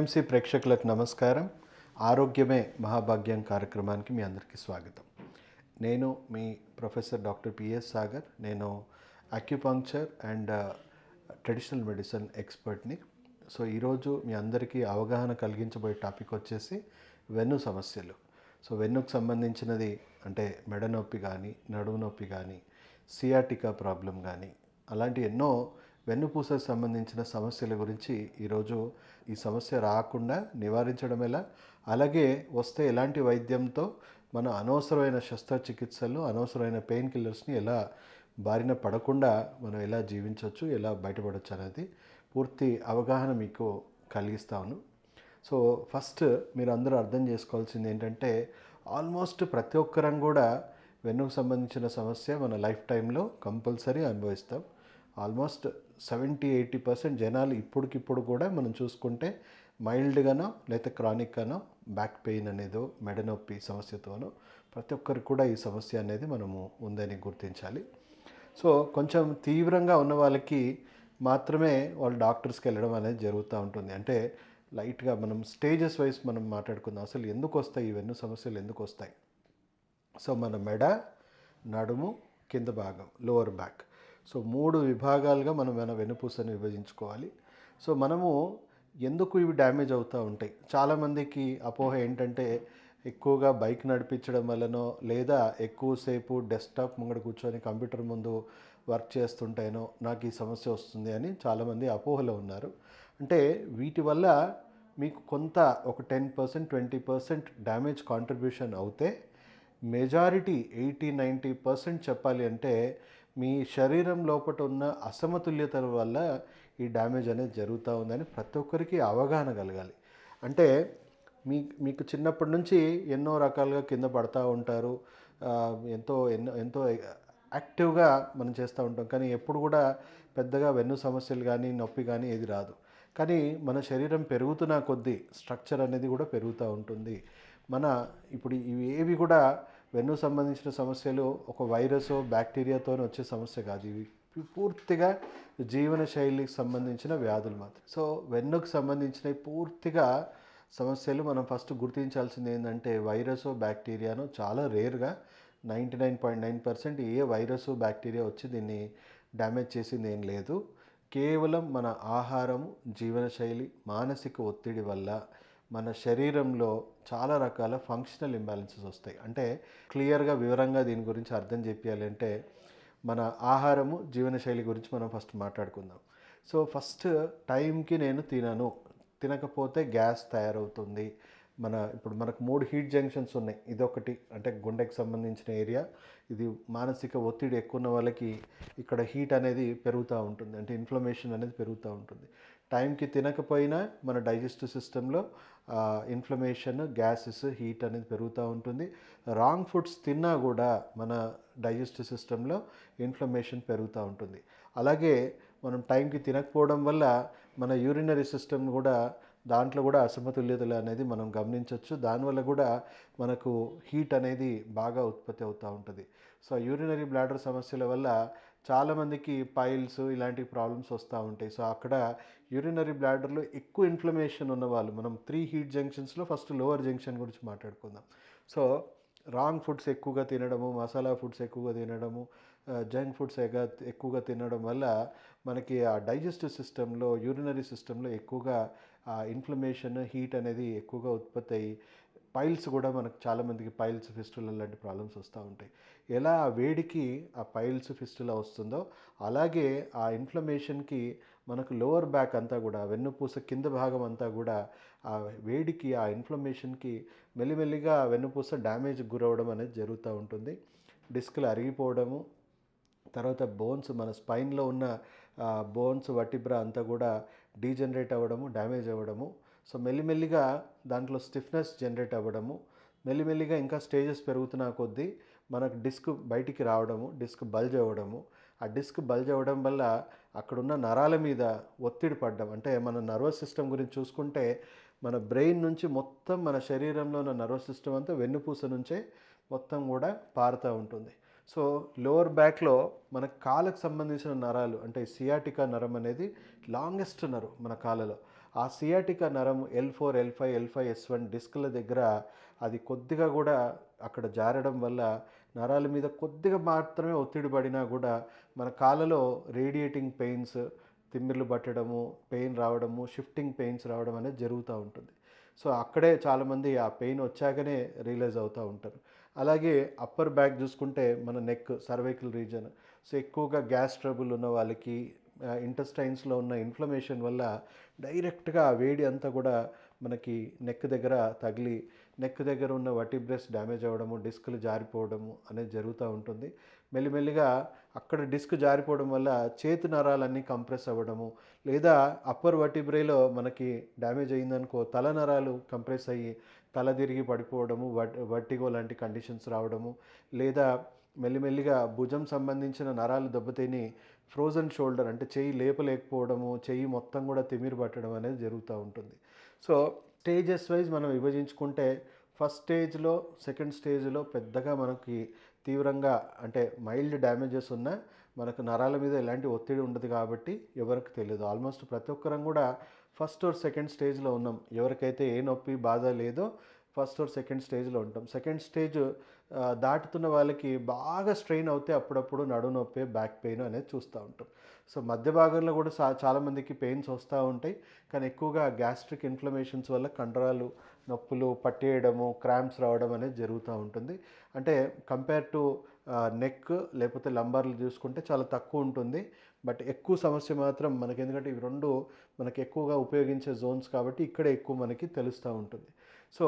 PMC ప్రేక్షకులకు నమస్కారం. ఆరోగ్యమే మహాభాగ్యం కార్యక్రమానికి మీ అందరికీ స్వాగతం. నేను మీ ప్రొఫెసర్ డాక్టర్ పిఎస్ సాగర్. నేను అక్యుపంక్చర్ అండ్ ట్రెడిషనల్ మెడిసిన్ ఎక్స్పర్ట్ని సో ఈరోజు మీ అందరికీ అవగాహన కలిగించబోయే టాపిక్ వచ్చేసి వెన్ను సమస్యలు. సో వెన్నుకు సంబంధించినది అంటే మెడ నొప్పి కానీ నడుము నొప్పి కానీ సియాటికా ప్రాబ్లం కానీ అలాంటి ఎన్నో వెన్నుపూసకు సంబంధించిన సమస్యల గురించి ఈరోజు ఈ సమస్య రాకుండా నివారించడం ఎలా? అలాగే వస్తే ఎలాంటి వైద్యంతో మన అనవసరమైన శస్త్రచికిత్సలు అనవసరమైన పెయిన్ కిల్లర్స్ని ఎలా బారిన పడకుండా మనం ఎలా జీవించవచ్చు ఎలా బయటపడవచ్చు అనేది పూర్తి అవగాహన మీకు కలిగిస్తాను. సో ఫస్ట్ మీరు అందరూ అర్థం చేసుకోవాల్సింది ఏంటంటే ఆల్మోస్ట్ ప్రతి ఒక్కరం కూడా వెన్నుకు సంబంధించిన సమస్య మన లైఫ్ టైంలో కంపల్సరీ అనుభవిస్తాం. ఆల్మోస్ట్ సెవెంటీ ఎయిటీ పర్సెంట్ జనాలు ఇప్పటికిప్పుడు కూడా మనం చూసుకుంటే మైల్డ్గానో లేకపోతే క్రానిక్గానో బ్యాక్ పెయిన్ అనేదో మెడనొప్పి సమస్యతోనో ప్రతి ఒక్కరికి కూడా ఈ సమస్య అనేది మనము ఉందని గుర్తించాలి. సో కొంచెం తీవ్రంగా ఉన్న వాళ్ళకి మాత్రమే వాళ్ళు డాక్టర్స్కి వెళ్ళడం అనేది జరుగుతూ ఉంటుంది. అంటే లైట్గా మనం స్టేజెస్ వైజ్ మనం మాట్లాడుకుందాం. అసలు ఎందుకు వస్తాయి? ఇవన్నీ సమస్యలు ఎందుకు వస్తాయి? సో మన మెడ నడుము కింద భాగం లోవర్ బ్యాక్. సో మూడు విభాగాలుగా మనం మన వెన్నుపూసని విభజించుకోవాలి. సో మనము ఎందుకు ఇవి డ్యామేజ్ అవుతూ ఉంటాయి? చాలామందికి అపోహ ఏంటంటే ఎక్కువగా బైక్ నడిపించడం వల్లనో లేదా ఎక్కువసేపు డెస్క్టాప్ ముంగడ కూర్చొని కంప్యూటర్ ముందు వర్క్ చేస్తుంటేనో నాకు ఈ సమస్య వస్తుంది అని చాలామంది అపోహలో ఉన్నారు. అంటే వీటి వల్ల మీకు కొంత ఒక ten percent twenty percent damage contribution అవుతే మెజారిటీ ఎయిటీ నైంటీ పర్సెంట్ చెప్పాలి అంటే మీ శరీరం లోపల ఉన్న అసమతుల్యతల వల్ల ఈ డ్యామేజ్ అనేది జరుగుతూ ఉందని ప్రతి ఒక్కరికి అవగాహన కలగాలి. అంటే మీ మీకు చిన్నప్పటి నుంచి ఎన్నో రకాలుగా కింద పడతా ఉంటారు. ఎంతో ఎన్నో ఎంతో యాక్టివ్గా మనం చేస్తూ ఉంటాం. కానీ ఎప్పుడు కూడా పెద్దగా వెన్ను సమస్యలు కానీ నొప్పి కానీ ఏది రాదు. కానీ మన శరీరం పెరుగుతున్న కొద్దీ స్ట్రక్చర్ అనేది కూడా పెరుగుతూ ఉంటుంది. మన ఇప్పుడు ఇవి ఏవి కూడా వెన్ను సంబంధించిన సమస్యలు ఒక వైరస్ బ్యాక్టీరియాతో వచ్చే సమస్య కాదు. ఇవి పూర్తిగా జీవన శైలికి సంబంధించిన వ్యాధులు మాత్రం. సో వెన్నుకు సంబంధించిన పూర్తిగా సమస్యలు మనం ఫస్ట్ గుర్తించాల్సింది ఏంటంటే వైరస్ బ్యాక్టీరియాను చాలా రేర్గా ninety nine point nine percent ఏ వైరస్ బ్యాక్టీరియా వచ్చి దీన్ని డ్యామేజ్ చేసింది ఏం లేదు. కేవలం మన ఆహారం జీవనశైలి మానసిక ఒత్తిడి వల్ల మన శరీరంలో చాలా రకాల ఫంక్షనల్ ఇంబ్యాలెన్సెస్ వస్తాయి. అంటే క్లియర్గా వివరంగా దీని గురించి అర్థం చెప్పాలి అంటే మన ఆహారము జీవనశైలి గురించి మనం ఫస్ట్ మాట్లాడుకుందాం. సో ఫస్ట్ టైంకి నేను తినను. తినకపోతే గ్యాస్ తయారవుతుంది. మన ఇప్పుడు మనకు మూడు హీట్ జంక్షన్స్ ఉన్నాయి. ఇదొకటి అంటే గుండెకి సంబంధించిన ఏరియా ఇది మానసిక ఒత్తిడి ఎక్కువ ఉన్న వాళ్ళకి ఇక్కడ హీట్ అనేది పెరుగుతూ ఉంటుంది. అంటే ఇన్ఫ్లమేషన్ అనేది పెరుగుతూ ఉంటుంది. టైంకి తినకపోయినా మన డైజెస్టివ్ సిస్టంలో ఇన్ఫ్లమేషన్ గ్యాసెస్ హీట్ అనేది పెరుగుతూ ఉంటుంది. రాంగ్ ఫుడ్స్ తిన్నా కూడా మన డైజెస్టివ్ సిస్టంలో ఇన్ఫ్లమేషన్ పెరుగుతూ ఉంటుంది. అలాగే మనం టైంకి తినకపోవడం వల్ల మన యూరినరీ సిస్టమ్ కూడా దాంట్లో కూడా అసమతుల్యతలు అనేది మనం గమనించవచ్చు దానివల్ల కూడా మనకు హీట్ అనేది బాగా ఉత్పత్తి అవుతూ ఉంటుంది. సో యూరినరీ బ్లాడర్ సమస్యల వల్ల చాలామందికి పైల్స్ ఇలాంటి ప్రాబ్లమ్స్ వస్తూ ఉంటాయి. సో అక్కడ యూరినరీ బ్లాడర్లో ఎక్కువ ఇన్ఫ్లమేషన్ ఉన్నవాళ్ళు మనం త్రీ హీట్ జంక్షన్స్లో ఫస్ట్ లోవర్ జంక్షన్ గురించి మాట్లాడుకుందాం. సో రాంగ్ ఫుడ్స్ ఎక్కువగా తినడము మసాలా ఫుడ్స్ ఎక్కువగా తినడము జంక్ ఫుడ్స్ ఎక్కువగా తినడం వల్ల మనకి ఆ డైజెస్టివ్ సిస్టంలో యూరినరీ సిస్టంలో ఎక్కువగా ఆ ఇన్ఫ్లమేషన్ హీట్ అనేది ఎక్కువగా ఉత్పత్తి అయ్యి పైల్స్ కూడా మనకు చాలామందికి పైల్స్ ఫిస్టుల లాంటి ప్రాబ్లమ్స్ వస్తూ ఉంటాయి. ఎలా ఆ వేడికి ఆ పైల్స్ ఫిస్టులా వస్తుందో అలాగే ఆ ఇన్ఫ్లమేషన్కి మనకు లోవర్ బ్యాక్ అంతా కూడా వెన్నుపూస కింద భాగం అంతా కూడా ఆ వేడికి ఆ ఇన్ఫ్లమేషన్కి మెల్లిమెల్లిగా వెన్నుపూస డ్యామేజ్ గురవడం అనేది జరుగుతూ ఉంటుంది. డిస్క్లు అరిగిపోవడము తర్వాత బోన్స్ మన స్పైన్లో ఉన్న బోన్స్ వటిబ్రా అంతా కూడా డీజనరేట్ అవ్వడము డ్యామేజ్ అవ్వడము సో మెల్లిమెల్లిగా దాంట్లో స్టిఫ్నెస్ జనరేట్ అవ్వడము మెల్లిమెల్లిగా ఇంకా స్టేజెస్ పెరుగుతున్న కొద్దీ మనకు డిస్క్ బయటికి రావడము డిస్క్ బల్జ్ అవ్వడము. ఆ డిస్క్ బల్జ్ అవ్వడం వల్ల అక్కడున్న నరాల మీద ఒత్తిడి పడ్డం అంటే మన నర్వస్ సిస్టమ్ గురించి చూసుకుంటే మన బ్రెయిన్ నుంచి మొత్తం మన శరీరంలో ఉన్న నర్వస్ సిస్టమ్ అంతా వెన్నుపూస నుంచే మొత్తం కూడా పారుతూ ఉంటుంది. సో లోవర్ బ్యాక్లో మన కాళ్ళకు సంబంధించిన నరాలు అంటే సియాటికా నరం అనేది లాంగెస్ట్ నరం మన కాళ్ళలో. ఆ సియాటికా నరం L four L five L five S one డిస్క్ల దగ్గర అది కొద్దిగా కూడా అక్కడ జారడం వల్ల నరాల మీద కొద్దిగా మాత్రమే ఒత్తిడి పడినా కూడా మన కాళ్ళలో రేడియేటింగ్ పెయిన్స్ తిమ్మిర్లు పట్టడము పెయిన్ రావడము షిఫ్టింగ్ పెయిన్స్ రావడం అనేది జరుగుతూ ఉంటుంది. సో అక్కడే చాలామంది ఆ పెయిన్ వచ్చాకనే రియలైజ్ అవుతూ ఉంటారు. అలాగే అప్పర్ బ్యాక్ చూసుకుంటే మన నెక్ సర్వైకల్ రీజన్. సో ఎక్కువగా గ్యాస్ ట్రబుల్ ఉన్న వాళ్ళకి ఇంటెస్టైన్స్లో ఉన్న ఇన్ఫ్లమేషన్ వల్ల డైరెక్ట్గా ఆ వేడి అంతా కూడా మనకి నెక్ దగ్గర తగిలి నెక్ దగ్గర ఉన్న వటిబ్రెస్ డ్యామేజ్ అవ్వడము డిస్క్లు జారిపోవడము అనేది జరుగుతూ ఉంటుంది. మెల్లిమెల్లిగా అక్కడ డిస్క్ జారిపోవడం వల్ల చేతి నరాలన్నీ కంప్రెస్ అవ్వడము లేదా అప్పర్ వటిబ్రేలో మనకి డ్యామేజ్ అయిందనుకో తల నరాలు కంప్రెస్ అయ్యి తల తిరిగి పడిపోవడము వట్ వట్టిగో లాంటి కండిషన్స్ రావడము లేదా మెల్లిమెల్లిగా భుజం సంబంధించిన నరాలు దెబ్బతిని ఫ్రోజన్ షోల్డర్ అంటే చెయ్యి లేపలేకపోవడము చెయ్యి మొత్తం కూడా తిమిరి పట్టడం అనేది జరుగుతూ ఉంటుంది. సో స్టేజెస్ వైజ్ మనం విభజించుకుంటే ఫస్ట్ స్టేజ్లో సెకండ్ స్టేజ్లో పెద్దగా మనకి తీవ్రంగా అంటే మైల్డ్ డ్యామేజెస్ ఉన్నా మనకు నరాల మీద ఎలాంటి ఒత్తిడి ఉండదు కాబట్టి ఎవరికి తెలియదు. ఆల్మోస్ట్ ప్రతి ఒక్కరం కూడా ఫస్ట్ ఆర్ సెకండ్ స్టేజ్లో ఉన్నాం. ఎవరికైతే ఏ నొప్పి బాధ లేదో ఫస్ట్ ఆర్ సెకండ్ స్టేజ్లో ఉంటాం. సెకండ్ స్టేజ్ దాటుతున్న వాళ్ళకి బాగా స్ట్రెయిన్ అవుతే అప్పుడప్పుడు నడు నొప్పి బ్యాక్ పెయిన్ అనేది చూస్తూ ఉంటాం. సో మధ్య భాగంలో కూడా చా చాలామందికి పెయిన్స్ వస్తూ ఉంటాయి. కానీ ఎక్కువగా గ్యాస్ట్రిక్ ఇన్ఫ్లమేషన్స్ వల్ల కండరాలు నొప్పులు పట్టేయడము క్రాంప్స్ రావడం అనేది జరుగుతూ ఉంటుంది. అంటే కంపేర్ టు నెక్ లేకపోతే లంబార్లు చూసుకుంటే చాలా తక్కువ ఉంటుంది. బట్ ఎక్కువ సమస్య మాత్రం మనకి ఎందుకంటే ఇవి రెండు మనకి ఎక్కువగా ఉపయోగించే జోన్స్ కాబట్టి ఇక్కడే ఎక్కువ మనకి తెలుస్తూ ఉంటుంది. సో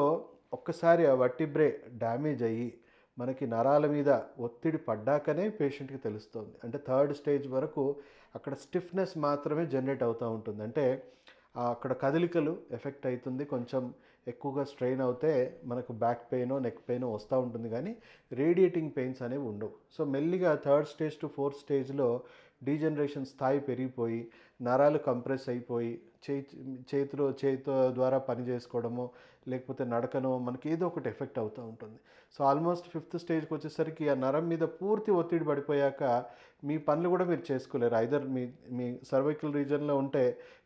ఒక్కసారి ఆ వట్టిబ్రే డ్యామేజ్ అయ్యి మనకి నరాల మీద ఒత్తిడి పడ్డాకనే పేషెంట్కి తెలుస్తుంది. అంటే థర్డ్ స్టేజ్ వరకు అక్కడ స్టిఫ్నెస్ మాత్రమే జనరేట్ అవుతూ ఉంటుంది. అంటే అక్కడ కదలికలు ఎఫెక్ట్ అవుతుంది కొంచెం ఎక్కువగా స్ట్రెయిన్ అవుతే మనకు బ్యాక్ పెయిన్ నెక్ పెయిన్ వస్తూ ఉంటుంది. కానీ రేడియేటింగ్ పెయిన్స్ అనేవి ఉండవు. సో మెల్లిగా థర్డ్ స్టేజ్ టు ఫోర్త్ స్టేజ్లో డీజనరేషన్ స్థాయి పెరిగిపోయి నరాలు కంప్రెస్ అయిపోయి చేయి చేతిలో చేతితో ద్వారా పని చేసుకోవడమో లేకపోతే నడకనో మనకి ఏదో ఒకటి ఎఫెక్ట్ అవుతూ ఉంటుంది. సో ఆల్మోస్ట్ ఫిఫ్త్ స్టేజ్కి వచ్చేసరికి ఆ నరం మీద పూర్తి ఒత్తిడి పడిపోయాక మీ పనులు కూడా మీరు చేసుకోలేరు. ఐదర్ మీ మీ సర్వైకల్ రీజన్లో ఉంటే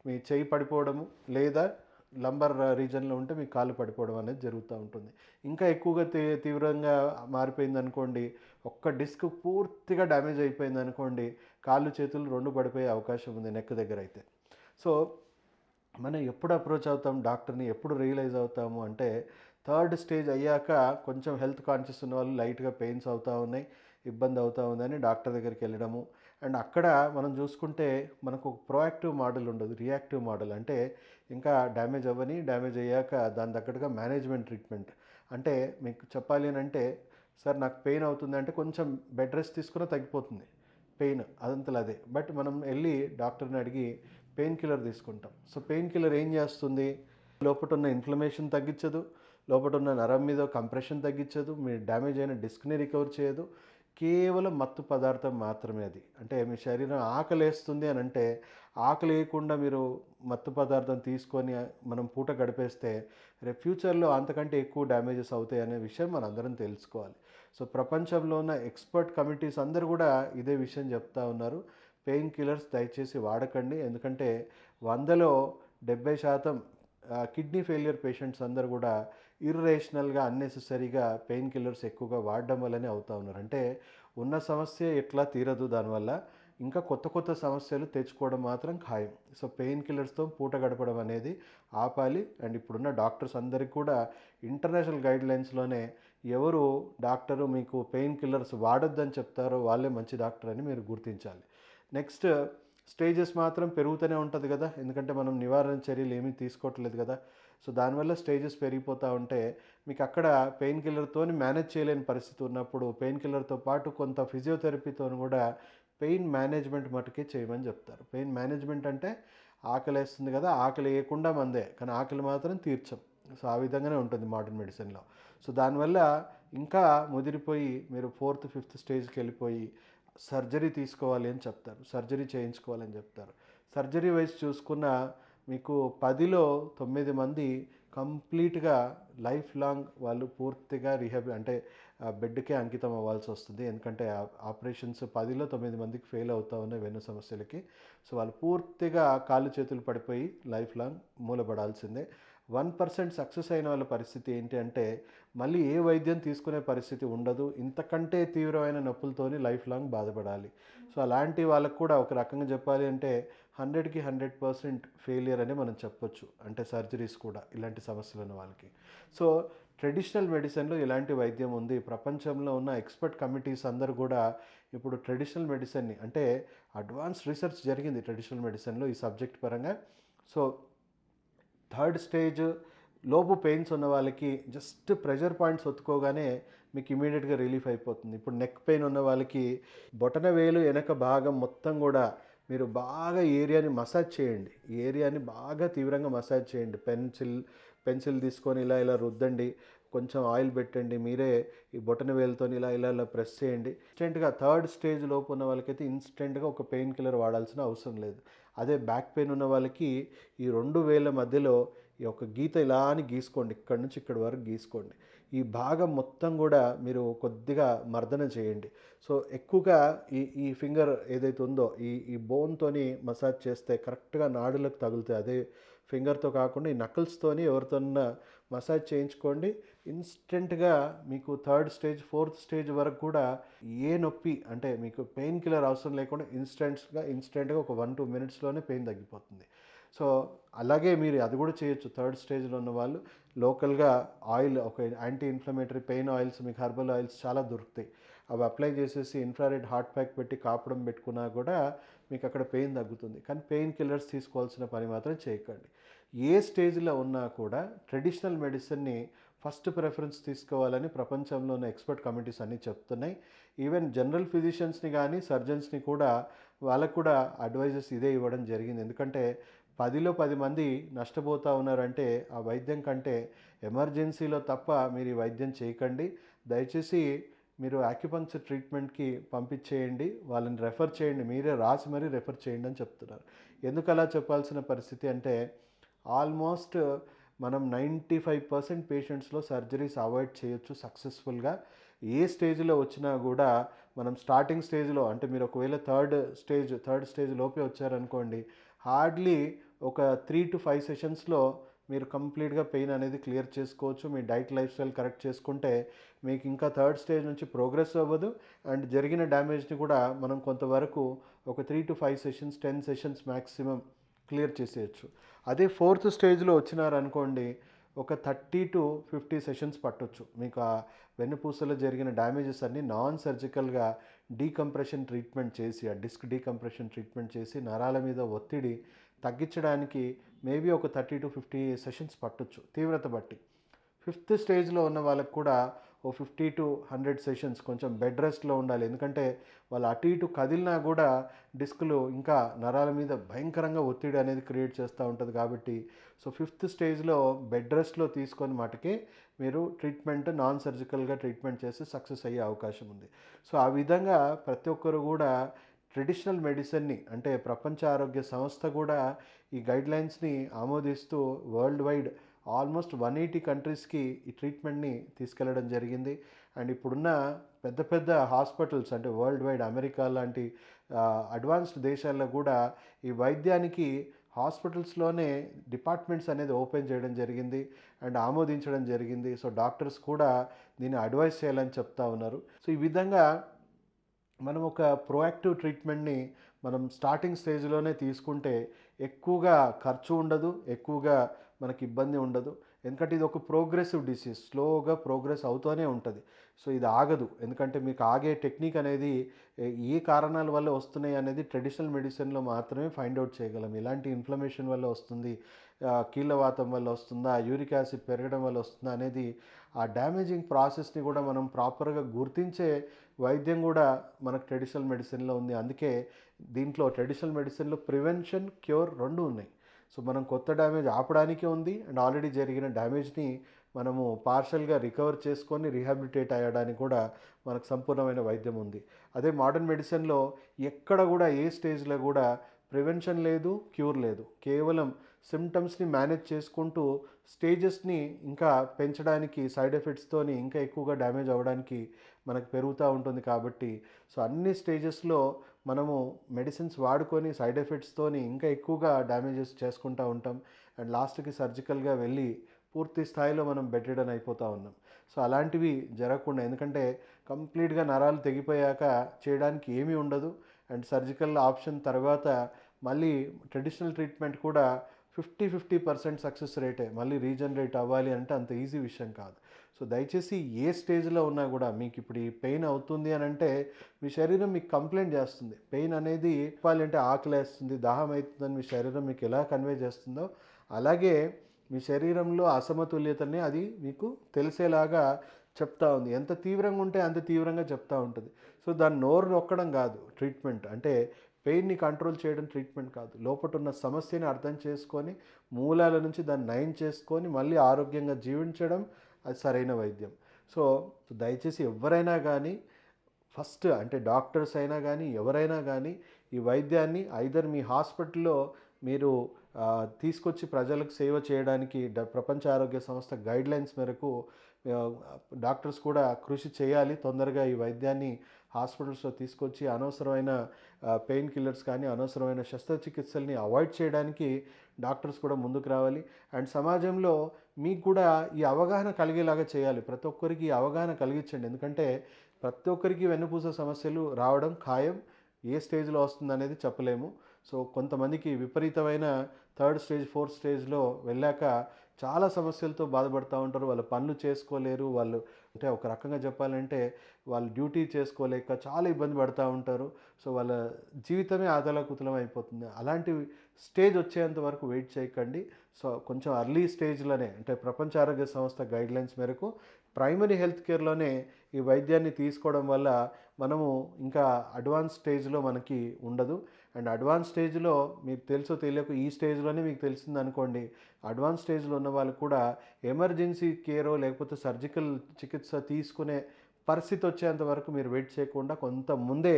మీ చేయి పడిపోవడము లేదా లంబర్ రీజన్లో ఉంటే మీ కాలు పడిపోవడం అనేది జరుగుతూ ఉంటుంది. ఇంకా ఎక్కువగా తీ తీవ్రంగా మారిపోయింది అనుకోండి ఒక్క డిస్క్ పూర్తిగా డ్యామేజ్ అయిపోయింది అనుకోండి కాళ్ళు చేతులు రెండు పడిపోయే అవకాశం ఉంది నెక్ దగ్గర అయితే. సో మనం ఎప్పుడు అప్రోచ్ అవుతాం? డాక్టర్ని ఎప్పుడు రియలైజ్ అవుతాము? అంటే థర్డ్ స్టేజ్ అయ్యాక కొంచెం హెల్త్ కాన్షియస్ ఉన్న వాళ్ళు లైట్గా పెయిన్స్ అవుతూ ఉన్నాయి ఇబ్బంది అవుతూ ఉందని డాక్టర్ దగ్గరికి వెళ్ళడము. అండ్ అక్కడ మనం చూసుకుంటే మనకు ఒక ప్రోయాక్టివ్ మోడల్ ఉండదు రియాక్టివ్ మోడల్ అంటే ఇంకా డ్యామేజ్ అవ్వని డ్యామేజ్ అయ్యాక దాని తగ్గట్టుగా మేనేజ్మెంట్ ట్రీట్మెంట్ అంటే మీకు చెప్పాలి అని అంటే సార్ నాకు పెయిన్ అవుతుంది అంటే కొంచెం బెడ్ రెస్ట్ తీసుకున్నా తగ్గిపోతుంది. పెయిన్ అదంతలో అదే. బట్ మనం వెళ్ళి డాక్టర్ని అడిగి పెయిన్ కిల్లర్ తీసుకుంటాం. సో పెయిన్ కిల్లర్ ఏం చేస్తుంది? లోపల ఉన్న ఇన్ఫ్లమేషన్ తగ్గించదు. లోపల ఉన్న నరం మీద కంప్రెషన్ తగ్గించదు. మీ డ్యామేజ్ అయిన డిస్క్ని రికవర్ చేయదు. కేవలం మత్తు పదార్థం మాత్రమే అది. అంటే మీ శరీరం ఆకలేస్తుంది అని అంటే ఆకలి వేయకుండా మీరు మత్తు పదార్థం తీసుకొని మనం పూట గడిపేస్తే రేపు ఫ్యూచర్లో అంతకంటే ఎక్కువ డ్యామేజెస్ అవుతాయి అనే విషయం మనందరం తెలుసుకోవాలి. సో ప్రపంచంలో ఉన్న ఎక్స్పర్ట్ కమిటీస్ అందరూ కూడా ఇదే విషయం చెప్తా ఉన్నారు. పెయిన్ కిల్లర్స్ దయచేసి వాడకండి. ఎందుకంటే వందలో డెబ్బై శాతం కిడ్నీ ఫెయిలియర్ పేషెంట్స్ అందరూ కూడా ఇర్రేషనల్గా అన్నెసెసరీగా పెయిన్ కిల్లర్స్ ఎక్కువగా వాడడం వల్లనే అవుతా ఉన్నారు. అంటే ఉన్న సమస్య ఎట్లా తీరదు దానివల్ల ఇంకా కొత్త కొత్త సమస్యలు తెచ్చుకోవడం మాత్రం ఖాయం. సో పెయిన్ కిల్లర్స్తో పూట గడపడం అనేది ఆపాలి. అండ్ ఇప్పుడున్న డాక్టర్స్ అందరికీ కూడా ఇంటర్నేషనల్ గైడ్ లైన్స్లోనే ఎవరు డాక్టరు మీకు పెయిన్ కిల్లర్స్ వాడొద్దని చెప్తారో వాళ్ళే మంచి డాక్టర్ అని మీరు గుర్తించాలి. నెక్స్ట్ స్టేజెస్ మాత్రం పెరుగుతూనే ఉంటుంది కదా. ఎందుకంటే మనం నివారణ చర్యలు ఏమీ తీసుకోవట్లేదు కదా. సో దానివల్ల స్టేజెస్ పెరిగిపోతూ ఉంటే మీకు అక్కడ పెయిన్ కిల్లర్తో మేనేజ్ చేయలేని పరిస్థితి ఉన్నప్పుడు పెయిన్ కిల్లర్తో పాటు కొంత ఫిజియోథెరపీతో కూడా పెయిన్ మేనేజ్మెంట్ మటుకే చేయమని చెప్తారు. పెయిన్ మేనేజ్మెంట్ అంటే ఆకలి వేస్తుంది కదా ఆకలి వేయకుండా మందే కానీ ఆకలి మాత్రం తీర్చం. సో ఆ విధంగానే ఉంటుంది మోడర్న్ మెడిసిన్లో సో దానివల్ల ఇంకా ముదిరిపోయి మీరు ఫోర్త్ ఫిఫ్త్ స్టేజ్కి వెళ్ళిపోయి సర్జరీ తీసుకోవాలి అని చెప్తారు. సర్జరీ చేయించుకోవాలని చెప్తారు. సర్జరీ వైజ్ చూసుకున్న మీకు పదిలో తొమ్మిది మంది కంప్లీట్గా లైఫ్ లాంగ్ వాళ్ళు పూర్తిగా రీహాబ్ అంటే బెడ్కే అంకితం అవ్వాల్సి వస్తుంది. ఎందుకంటే ఆపరేషన్స్ పదిలో తొమ్మిది మందికి ఫెయిల్ అవుతా ఉన్నాయి వెన్ను సమస్యలకి. సో వాళ్ళు పూర్తిగా కాళ్ళు చేతులు పడిపోయి లైఫ్ లాంగ్ మూలపడాల్సిందే. వన్ పర్సెంట్ సక్సెస్ అయిన వాళ్ళ పరిస్థితి ఏంటి అంటే మళ్ళీ ఏ వైద్యం తీసుకునే పరిస్థితి ఉండదు. ఇంతకంటే తీవ్రమైన నొప్పులతోని లైఫ్ లాంగ్ బాధపడాలి. సో అలాంటి వాళ్ళకు కూడా ఒక రకంగా చెప్పాలి అంటే హండ్రెడ్కి హండ్రెడ్ పర్సెంట్ ఫెయిలియర్ అని మనం చెప్పొచ్చు. అంటే సర్జరీస్ కూడా ఇలాంటి సమస్యలు ఉన్న వాళ్ళకి. సో ట్రెడిషనల్ మెడిసిన్లో ఇలాంటి వైద్యం ఉంది. ప్రపంచంలో ఉన్న ఎక్స్పర్ట్ కమిటీస్ అందరూ కూడా ఇప్పుడు ట్రెడిషనల్ మెడిసిన్ని అంటే అడ్వాన్స్ రీసెర్చ్ జరిగింది ట్రెడిషనల్ మెడిసిన్లో ఈ సబ్జెక్ట్ పరంగా. సో థర్డ్ స్టేజ్ లోపు పెయిన్స్ ఉన్న వాళ్ళకి జస్ట్ ప్రెషర్ పాయింట్స్ ఒత్తుకోగానే మీకు ఇమీడియట్గా రిలీఫ్ అయిపోతుంది. ఇప్పుడు నెక్ పెయిన్ ఉన్న వాళ్ళకి బొటన వేలు వెనక భాగం మొత్తం కూడా మీరు బాగా ఏరియాని మసాజ్ చేయండి. ఏరియాని బాగా తీవ్రంగా మసాజ్ చేయండి. పెన్సిల్ పెన్సిల్ తీసుకొని ఇలా ఇలా రుద్దండి. కొంచెం ఆయిల్ పెట్టండి మీరే ఈ బొటన వేలుతో ఇలా ఇలా ఇలా ప్రెస్ చేయండి. ఇన్స్టెంట్గా థర్డ్ స్టేజ్ లోపు ఉన్న వాళ్ళకైతే ఇన్స్టెంట్గా ఒక పెయిన్ కిల్లర్ వాడాల్సిన అవసరం లేదు. అదే బ్యాక్ పెయిన్ ఉన్న వాళ్ళకి ఈ రెండు వేల మధ్యలో ఈ ఒక గీత ఇలా అని గీసుకోండి ఇక్కడ నుంచి ఇక్కడ వరకు గీసుకోండి. ఈ భాగం మొత్తం కూడా మీరు కొద్దిగా మర్దన చేయండి. సో ఎక్కువగా ఈ ఈ ఫింగర్ ఏదైతే ఉందో ఈ ఈ బోన్తోని మసాజ్ చేస్తే కరెక్ట్గా నాడులకు తగులుతాయి. అదే ఫింగర్తో కాకుండా ఈ నకల్స్తోని ఎవరితోన్నా మసాజ్ చేయించుకోండి. ఇన్స్టెంట్గా మీకు థర్డ్ స్టేజ్ ఫోర్త్ స్టేజ్ వరకు కూడా ఏ నొప్పి అంటే మీకు పెయిన్ కిల్లర్ అవసరం లేకుండా ఇన్స్టెంట్స్గా ఇన్స్టెంట్గా ఒక వన్ టూ మినిట్స్లోనే పెయిన్ తగ్గిపోతుంది. సో అలాగే మీరు అది కూడా చేయొచ్చు. థర్డ్ స్టేజ్లో ఉన్న వాళ్ళు లోకల్గా ఆయిల్ ఒక యాంటీ ఇన్ఫ్లమేటరీ పెయిన్ ఆయిల్స్ మీకు హర్బల్ ఆయిల్స్ చాలా దొరుకుతాయి. అవి అప్లై చేసేసి ఇన్ఫ్రారెడ్ హాట్ ప్యాక్ పెట్టి కాపడం పెట్టుకున్నా కూడా మీకు అక్కడ పెయిన్ తగ్గుతుంది. కానీ పెయిన్ కిల్లర్స్ తీసుకోవాల్సిన పని మాత్రం చేయకండి. ఏ స్టేజ్లో ఉన్నా కూడా ట్రెడిషనల్ మెడిసిన్ని ఫస్ట్ ప్రిఫరెన్స్ తీసుకోవాలని ప్రపంచంలో ఉన్న ఎక్స్పర్ట్ కమిటీస్ అన్నీ చెప్తున్నాయి. ఈవెన్ జనరల్ ఫిజిషియన్స్ని కానీ సర్జన్స్ని కూడా వాళ్ళకు కూడా అడ్వైజెస్ ఇదే ఇవ్వడం జరిగింది. ఎందుకంటే పదిలో పది మంది నష్టపోతూ ఉన్నారంటే ఆ వైద్యం కంటే ఎమర్జెన్సీలో తప్ప మీరు ఈ వైద్యం చేయకండి. దయచేసి మీరు యాక్యుపంక్చర్ ట్రీట్మెంట్కి పంపించేయండి వాళ్ళని రెఫర్ చేయండి. మీరే రాసి మరీ రెఫర్ చేయండి అని చెప్తున్నారు. ఎందుకు అలా చెప్పాల్సిన పరిస్థితి అంటే ఆల్మోస్ట్ మనం నైంటీ ఫైవ్ పర్సెంట్ పేషెంట్స్లో సర్జరీస్ అవాయిడ్ చేయొచ్చు సక్సెస్ఫుల్గా ఏ స్టేజ్లో వచ్చినా కూడా మనం స్టార్టింగ్ స్టేజ్లో అంటే మీరు ఒకవేళ థర్డ్ స్టేజ్ థర్డ్ స్టేజ్ లోపే వచ్చారనుకోండి హార్డ్లీ ఒక త్రీ టు ఫైవ్ సెషన్స్లో మీరు కంప్లీట్గా పెయిన్ అనేది క్లియర్ చేసుకోవచ్చు మీ డైట్ లైఫ్ స్టైల్ కరెక్ట్ చేసుకుంటే మీకు ఇంకా థర్డ్ స్టేజ్ నుంచి ప్రోగ్రెస్ అవ్వదు. అండ్ జరిగిన డ్యామేజ్ని కూడా మనం కొంతవరకు ఒక three to five sessions ten sessions maximum clear చేసేయచ్చు. అదే ఫోర్త్ స్టేజ్లో వచ్చినారనుకోండి ఒక థర్టీ టు ఫిఫ్టీ సెషన్స్ పట్టొచ్చు. మీకు ఆ వెన్నుపూసలో జరిగిన డ్యామేజెస్ అన్నీ నాన్ సర్జికల్గా డీకంప్రెషన్ ట్రీట్మెంట్ చేసి ఆ డిస్క్ డీకంప్రెషన్ ట్రీట్మెంట్ చేసి నరాల మీద ఒత్తిడి తగ్గించడానికి మేబీ ఒక థర్టీ టు ఫిఫ్టీ సెషన్స్ పట్టొచ్చు తీవ్రత బట్టి. ఫిఫ్త్ స్టేజ్లో ఉన్న వాళ్ళకు కూడా ఓ ఫిఫ్టీ టు హండ్రెడ్ సెషన్స్ కొంచెం బెడ్ రెస్ట్లో ఉండాలి. ఎందుకంటే వాళ్ళు అటు ఇటు కదిలినా కూడా డిస్కులు ఇంకా నరాల మీద భయంకరంగా ఒత్తిడి అనేది క్రియేట్ చేస్తూ ఉంటుంది కాబట్టి సో ఫిఫ్త్ స్టేజ్లో బెడ్ రెస్ట్లో తీసుకొని మటుకే మీరు ట్రీట్మెంట్ నాన్ సర్జికల్గా ట్రీట్మెంట్ చేసి సక్సెస్ అయ్యే అవకాశం ఉంది. సో ఆ విధంగా ప్రతి ఒక్కరు కూడా ట్రెడిషనల్ మెడిసిన్ని అంటే ప్రపంచ ఆరోగ్య సంస్థ కూడా ఈ గైడ్లైన్స్ని ఆమోదిస్తూ world wide almost one eighty కంట్రీస్కి ఈ ట్రీట్మెంట్ని తీసుకెళ్ళడం జరిగింది. అండ్ ఇప్పుడున్న పెద్ద పెద్ద హాస్పిటల్స్ అంటే వరల్డ్ వైడ్ అమెరికా లాంటి అడ్వాన్స్డ్ దేశాల్లో కూడా ఈ వైద్యానికి హాస్పిటల్స్లోనే డిపార్ట్మెంట్స్ అనేది ఓపెన్ చేయడం జరిగింది అండ్ ఆమోదించడం జరిగింది. సో డాక్టర్స్ కూడా దీన్ని అడ్వైస్ చేయాలని చెప్తా ఉన్నారు. సో ఈ విధంగా మనం ఒక ప్రోయాక్టివ్ ట్రీట్మెంట్ని మనం స్టార్టింగ్ స్టేజ్లోనే తీసుకుంటే ఎక్కువగా ఖర్చు ఉండదు ఎక్కువగా మనకి ఇబ్బంది ఉండదు. ఎందుకంటే ఇది ఒక ప్రోగ్రెసివ్ డిసీజ్ స్లోగా ప్రోగ్రెస్ అవుతూనే ఉంటుంది. సో ఇది ఆగదు. ఎందుకంటే మీకు ఆగే టెక్నిక్ అనేది ఏ- కారణాల వల్ల వస్తున్నాయి అనేది ట్రెడిషనల్ మెడిసిన్లో మాత్రమే ఫైండ్ అవుట్ చేయగలం. ఎలాంటి ఇన్ఫ్లమేషన్ వల్ల వస్తుంది కీళ్ళవాతం వల్ల వస్తుందా యూరిక్ యాసిడ్ పెరగడం వల్ల వస్తుందా అనేది ఆ డ్యామేజింగ్ ప్రాసెస్ని కూడా మనం ప్రాపర్గా గుర్తించే వైద్యం కూడా మనకు ట్రెడిషనల్ మెడిసిన్లో ఉంది. అందుకే దీంట్లో ట్రెడిషనల్ మెడిసిన్లో ప్రివెన్షన్ క్యూర్ రెండు ఉన్నాయి. సో మనం కొత్త డ్యామేజ్ ఆపడానికి ఉంది అండ్ ఆల్రెడీ జరిగిన డ్యామేజ్ని మనము పార్షల్గా రికవర్ చేసుకొని రీహాబిలిటేట్ అయ్యడానికి కూడా మనకు సంపూర్ణమైన వైద్యం ఉంది. అదే మోడర్న్ మెడిసిన్లో ఎక్కడ కూడా ఏ స్టేజ్లో కూడా ప్రివెన్షన్ లేదు క్యూర్ లేదు. కేవలం సిమ్టమ్స్ని మేనేజ్ చేసుకుంటూ స్టేజెస్ని ఇంకా పెంచడానికి సైడ్ ఎఫెక్ట్స్తోని ఇంకా ఎక్కువగా డ్యామేజ్ అవ్వడానికి మనకు పెరుగుతూ ఉంటుంది కాబట్టి సో అన్ని స్టేజెస్లో మనము మెడిసిన్స్ వాడుకొని సైడ్ ఎఫెక్ట్స్తోని ఇంకా ఎక్కువగా డ్యామేజెస్ చేసుకుంటూ ఉంటాం. అండ్ లాస్ట్కి సర్జికల్గా వెళ్ళి పూర్తి స్థాయిలో మనం బెడ్రిడన్ అయిపోతూ ఉన్నాం. సో అలాంటివి జరగకుండా ఎందుకంటే కంప్లీట్గా నరాలు తెగిపోయాక చేయడానికి ఏమీ ఉండదు. అండ్ సర్జికల్ ఆప్షన్ తర్వాత మళ్ళీ ట్రెడిషనల్ ట్రీట్మెంట్ కూడా ఫిఫ్టీ ఫిఫ్టీ పర్సెంట్ సక్సెస్ రేటే మళ్ళీ రీజనరేట్ అవ్వాలి అంటే అంత ఈజీ విషయం కాదు. సో దయచేసి ఏ స్టేజ్లో ఉన్నా కూడా మీకు ఇప్పుడు ఈ పెయిన్ అవుతుంది అని అంటే మీ శరీరం మీకు కంప్లైంట్ చేస్తుంది. పెయిన్ అనేది చెప్పాలంటే అంటే ఆకలేస్తుంది దాహం అవుతుందని మీ శరీరం మీకు ఎలా కన్వే చేస్తుందో అలాగే మీ శరీరంలో అసమతుల్యతని అది మీకు తెలిసేలాగా చెప్తా ఉంది. ఎంత తీవ్రంగా ఉంటే అంత తీవ్రంగా చెప్తూ ఉంటుంది. సో దాన్ని నోరు నొక్కడం కాదు ట్రీట్మెంట్ అంటే పెయిన్ని కంట్రోల్ చేయడం ట్రీట్మెంట్ కాదు. లోపట ఉన్న సమస్యని అర్థం చేసుకొని మూలాల నుంచి దాన్ని నయం చేసుకొని మళ్ళీ ఆరోగ్యంగా జీవించడం అది సరైన వైద్యం. సో దయచేసి ఎవరైనా కానీ ఫస్ట్ అంటే డాక్టర్స్ అయినా కానీ ఎవరైనా కానీ ఈ వైద్యాన్ని ఐదర్ మీ హాస్పిటల్లో మీరు తీసుకొచ్చి ప్రజలకు సేవ చేయడానికి డ- ప్రపంచ ఆరోగ్య సంస్థ గైడ్లైన్స్ మేరకు డాక్టర్స్ కూడా కృషి చేయాలి. తొందరగా ఈ వైద్యాన్ని హాస్పిటల్స్లో తీసుకొచ్చి అనవసరమైన పెయిన్ కిల్లర్స్ కానీ అనవసరమైన శస్త్రచికిత్సల్ని అవాయిడ్ చేయడానికి డాక్టర్స్ కూడా ముందుకు రావాలి. అండ్ సమాజంలో మీకు కూడా ఈ అవగాహన కలిగేలాగా చేయాలి. ప్రతి ఒక్కరికి ఈ అవగాహన కలిగించండి. ఎందుకంటే ప్రతి ఒక్కరికి వెన్నుపూస సమస్యలు రావడం ఖాయం. ఏ స్టేజ్లో వస్తుంది అనేది చెప్పలేము. సో కొంతమందికి విపరీతమైన థర్డ్ స్టేజ్ ఫోర్త్ స్టేజ్లో వెళ్ళాక చాలా సమస్యలతో బాధపడుతూ ఉంటారు. వాళ్ళు పనులు చేసుకోలేరు. వాళ్ళు అంటే ఒక రకంగా చెప్పాలంటే వాళ్ళు డ్యూటీ చేసుకోలేక చాలా ఇబ్బంది పడుతూ ఉంటారు. సో వాళ్ళ జీవితమే ఆతలకుతలం అయిపోతుంది. అలాంటి స్టేజ్ వచ్చేంత వరకు వెయిట్ చేయకండి. సో కొంచెం అర్లీ స్టేజ్లోనే అంటే ప్రపంచ ఆరోగ్య సంస్థ గైడ్లైన్స్ మేరకు ప్రైమరీ హెల్త్ కేర్లోనే ఈ వైద్యాన్ని తీసుకోవడం వల్ల మనము ఇంకా అడ్వాన్స్ స్టేజ్లో మనకి ఉండదు. అండ్ అడ్వాన్స్ స్టేజ్లో మీకు తెలుసో తెలియక ఈ స్టేజ్లోనే మీకు తెలిసింది అనుకోండి. అడ్వాన్స్ స్టేజ్లో ఉన్న వాళ్ళు కూడా ఎమర్జెన్సీ కేరో లేకపోతే సర్జికల్ చికిత్స తీసుకునే పరిస్థితి వచ్చేంత వరకు మీరు వెయిట్ చేయకుండా కొంత ముందే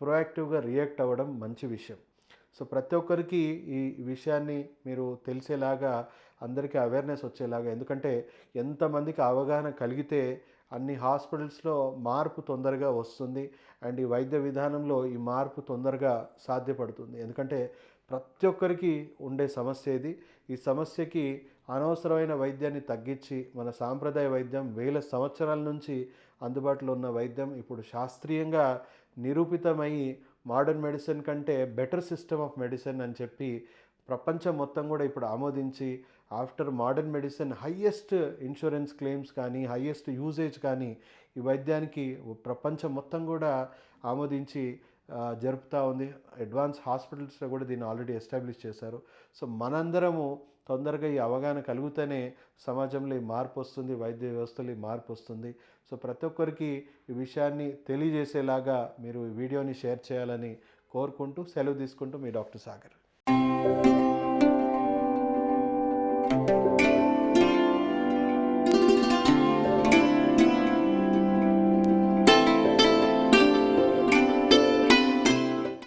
ప్రొయాక్టివ్గా రియాక్ట్ అవ్వడం మంచి విషయం. సో ప్రతి ఒక్కరికి ఈ విషయాన్ని మీరు తెలిసేలాగా అందరికీ అవేర్నెస్ వచ్చేలాగా ఎందుకంటే ఎంతమందికి అవగాహన కలిగితే అన్ని హాస్పిటల్స్లో మార్పు తొందరగా వస్తుంది అండ్ ఈ వైద్య విధానంలో ఈ మార్పు తొందరగా సాధ్యపడుతుంది. ఎందుకంటే ప్రతి ఒక్కరికి ఉండే సమస్య ఇది. ఈ సమస్యకి అనవసరమైన వైద్యాన్ని తగ్గించి మన సాంప్రదాయ వైద్యం వేల సంవత్సరాల నుంచి అందుబాటులో ఉన్న వైద్యం ఇప్పుడు శాస్త్రీయంగా నిరూపితమై మోడర్న్ మెడిసిన్ కంటే బెటర్ సిస్టమ్ ఆఫ్ మెడిసిన్ అని చెప్పి ప్రపంచం మొత్తం కూడా ఇప్పుడు ఆమోదించి after modern medicine highest insurance claims కానీ హయ్యెస్ట్ యూజేజ్ కానీ ఈ వైద్యానికి ప్రపంచం మొత్తం కూడా ఆమోదించి జరుపుతూ ఉంది. అడ్వాన్స్ హాస్పిటల్స్లో కూడా దీన్ని ఆల్రెడీ ఎస్టాబ్లిష్ చేశారు. సో మనందరము తొందరగా ఈ అవగాహన కలిగితేనే సమాజంలో ఈ మార్పు వస్తుంది వైద్య వ్యవస్థలో ఈ మార్పు వస్తుంది. సో ప్రతి ఒక్కరికి ఈ విషయాన్ని తెలియజేసేలాగా మీరు ఈ వీడియోని షేర్ చేయాలని కోరుకుంటూ సెలవు తీసుకుంటూ మీ డాక్టర్ సాగర్.